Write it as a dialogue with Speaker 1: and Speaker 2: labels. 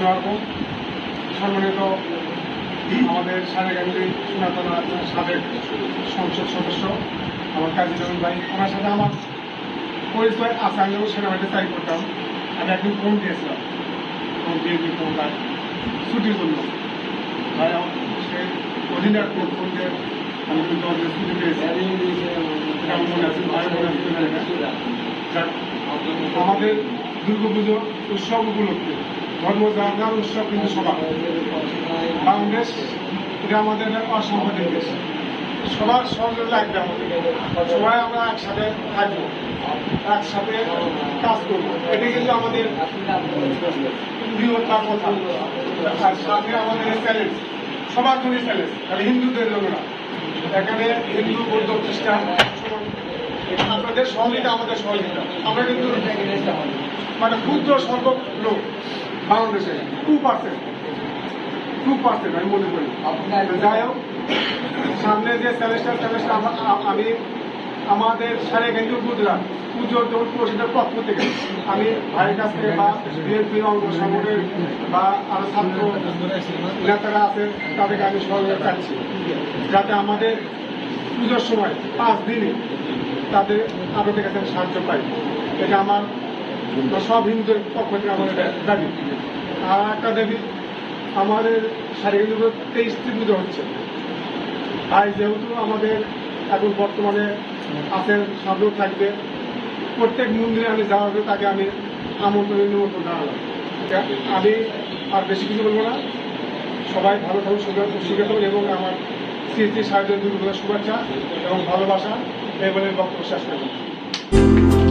Speaker 1: সম্মানিত আমাদের সারেগান্ধী সোনাতলা সাবেক সংসদ সদস্য, আমার কাজী রবীন ভাই, ওনার সাথে আমার পরিচয় আছে, আমি সেনাবাহিনীতে চাকরি করতাম। আমি একদিন ফোন দিয়েছিলাম। ফোন দিয়ে দিয়ে ফোন তার ছুটির জন্য। ভাই সে অধিনায়ক ফোন দিয়ে আমি কিন্তু আমাদের ছুটি পেয়েছি। মনে আছে ভাই মনে আমাদের দুর্গাপুজো উৎসব উপলক্ষে ধর্ম উৎসব কিন্তু সবার বাংলাদেশ, এটা আমাদের একটা অসাংবাদিক দেশ সবার সহযোগিতা লাগবে আমাদের। সবাই আমরা একসাথে থাকব, একসাথে কাজ করব। এটি কিন্তু আমাদের বৃহত্তর কথা আর সাথে আমাদের চ্যালেঞ্জ সবার জন্য চ্যালেঞ্জ খালি হিন্দুদের না। এখানে হিন্দু, বৌদ্ধ, খ্রিস্টান আপনাদের সহযোগিতা, আমাদের সহযোগিতা। আমরা কিন্তু মানে ক্ষুদ্র সংখ্যক লোক বাংলাদেশে টু পার্সেন্ট টু পার্সেন্ট আমি মনে করি। যাই হোক, সামনে যে চ্যালেঞ্জটা চ্যালেঞ্জটা আমি আমাদের সারে কেন্দ্র গুজরাট পুজোর যখন পরিষদের পক্ষ থেকে আমি ভাইয়ের কাছ থেকে বা বিএনপির অঙ্গ সংগঠনের বা আরও ছাত্র নেতারা আছে, তাদেরকে আমি সহযোগিতা চাচ্ছি। যাতে আমাদের পুজোর সময় পাঁচ দিনই তাদের আপনাদের কাছে সাহায্য পাই। এটা আমার সব হিন্দুদের পক্ষ থেকে আমার দাবি। আর একটা দাবি, আমাদের শারীরিক তেইশটি পুজো হচ্ছে। তাই যেহেতু আমাদের এখন বর্তমানে আছেন সাধু থাকবে, প্রত্যেক মন্দিরে আমি যাওয়া হবে তাকে আমি আমন্ত্রণ নিমন্ত্রণ জানালাম। আমি আর বেশি কিছু বলব না। সবাই ভালো থাকুন, সুখে থাকুন এবং আমার স্মৃতি সাহায্য দুর্গা শুভেচ্ছা এবং ভালোবাসা। বলে বক্তব্য শেষ করলাম